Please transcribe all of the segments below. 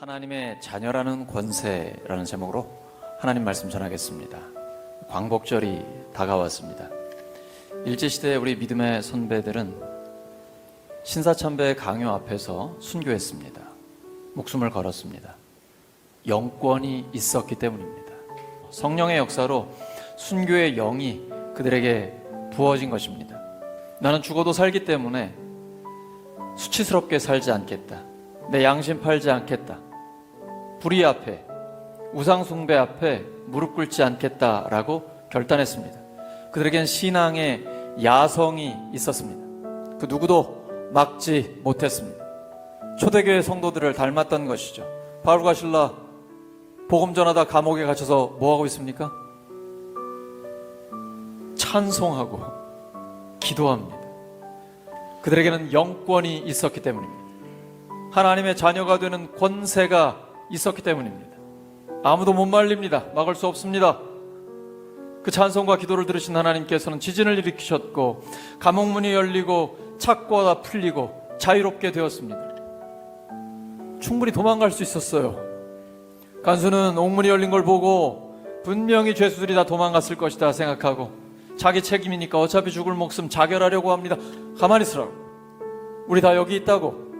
하나님의 자녀라는 권세라는 제목으로 하나님 말씀 전하겠습니다. 광복절이 다가왔습니다. 일제시대 우리 믿음의 선배들은 신사참배 강요 앞에서 순교했습니다. 목숨을 걸었습니다. 영권이 있었기 때문입니다. 성령의 역사로 순교의 영이 그들에게 부어진 것입니다. 나는 죽어도 살기 때문에 수치스럽게 살지 않겠다. 내 양심 팔지 않겠다. 불의 앞에, 우상 숭배 앞에 무릎 꿇지 않겠다라고 결단했습니다. 그들에겐 신앙의 야성이 있었습니다. 그 누구도 막지 못했습니다. 초대교회 성도들을 닮았던 것이죠. 바울과 신라 복음 전하다 감옥에 갇혀서 뭐 하고 있습니까? 찬송하고 기도합니다. 그들에게는 영권이 있었기 때문입니다. 하나님의 자녀가 되는 권세가 있었기 때문입니다. 아무도 못 말립니다. 막을 수 없습니다. 그 찬송과 기도를 들으신 하나님께서는 지진을 일으키셨고 감옥문이 열리고 착고가 풀리고 자유롭게 되었습니다. 충분히 도망갈 수 있었어요. 간수는 옥문이 열린 걸 보고 분명히 죄수들이 다 도망갔을 것이다 생각하고 자기 책임이니까 어차피 죽을 목숨 자결하려고 합니다. 가만히 있으라고. 우리 다 여기 있다고.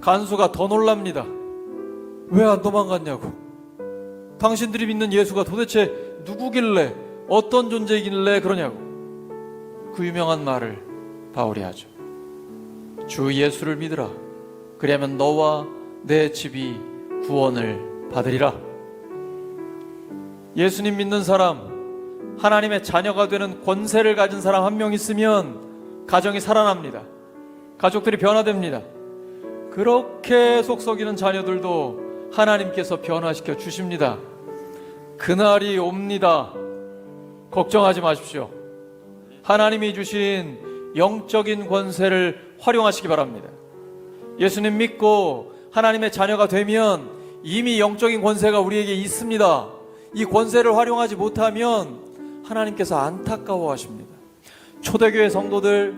간수가 더 놀랍니다. 왜 안 도망갔냐고. 당신들이 믿는 예수가 도대체 누구길래 어떤 존재이길래 그러냐고. 그 유명한 말을 바울이 하죠. 주 예수를 믿으라. 그리하면 너와 내 집이 구원을 받으리라. 예수님 믿는 사람, 하나님의 자녀가 되는 권세를 가진 사람 한 명 있으면 가정이 살아납니다. 가족들이 변화됩니다. 그렇게 속썩이는 자녀들도 하나님께서 변화시켜 주십니다. 그날이 옵니다. 걱정하지 마십시오. 하나님이 주신 영적인 권세를 활용하시기 바랍니다. 예수님 믿고 하나님의 자녀가 되면 이미 영적인 권세가 우리에게 있습니다. 이 권세를 활용하지 못하면 하나님께서 안타까워 하십니다. 초대교회 성도들,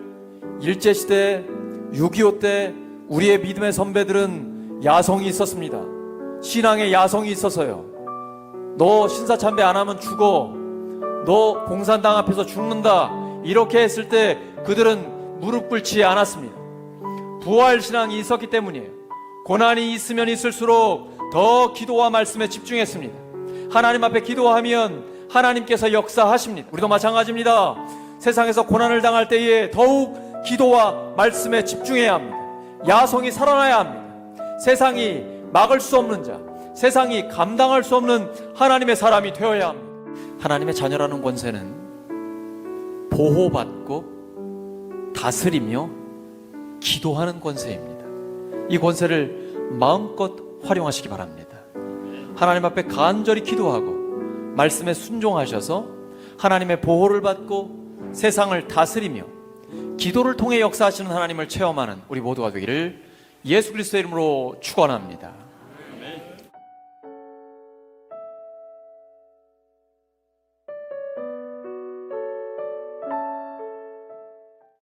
일제시대, 6.25 때 우리의 믿음의 선배들은 야성이 있었습니다. 신앙의 야성이 있어서요. 너 신사참배 안 하면 죽어. 너 공산당 앞에서 죽는다. 이렇게 했을 때 그들은 무릎 꿇지 않았습니다. 부활 신앙이 있었기 때문이에요. 고난이 있으면 있을수록 더 기도와 말씀에 집중했습니다. 하나님 앞에 기도하면 하나님께서 역사하십니다. 우리도 마찬가지입니다. 세상에서 고난을 당할 때에 더욱 기도와 말씀에 집중해야 합니다. 야성이 살아나야 합니다. 세상이 막을 수 없는 자, 세상이 감당할 수 없는 하나님의 사람이 되어야 합니다. 하나님의 자녀라는 권세는 보호받고 다스리며 기도하는 권세입니다. 이 권세를 마음껏 활용하시기 바랍니다. 하나님 앞에 간절히 기도하고 말씀에 순종하셔서 하나님의 보호를 받고 세상을 다스리며 기도를 통해 역사하시는 하나님을 체험하는 우리 모두가 되기를 예수 그리스도의 이름으로 축원합니다.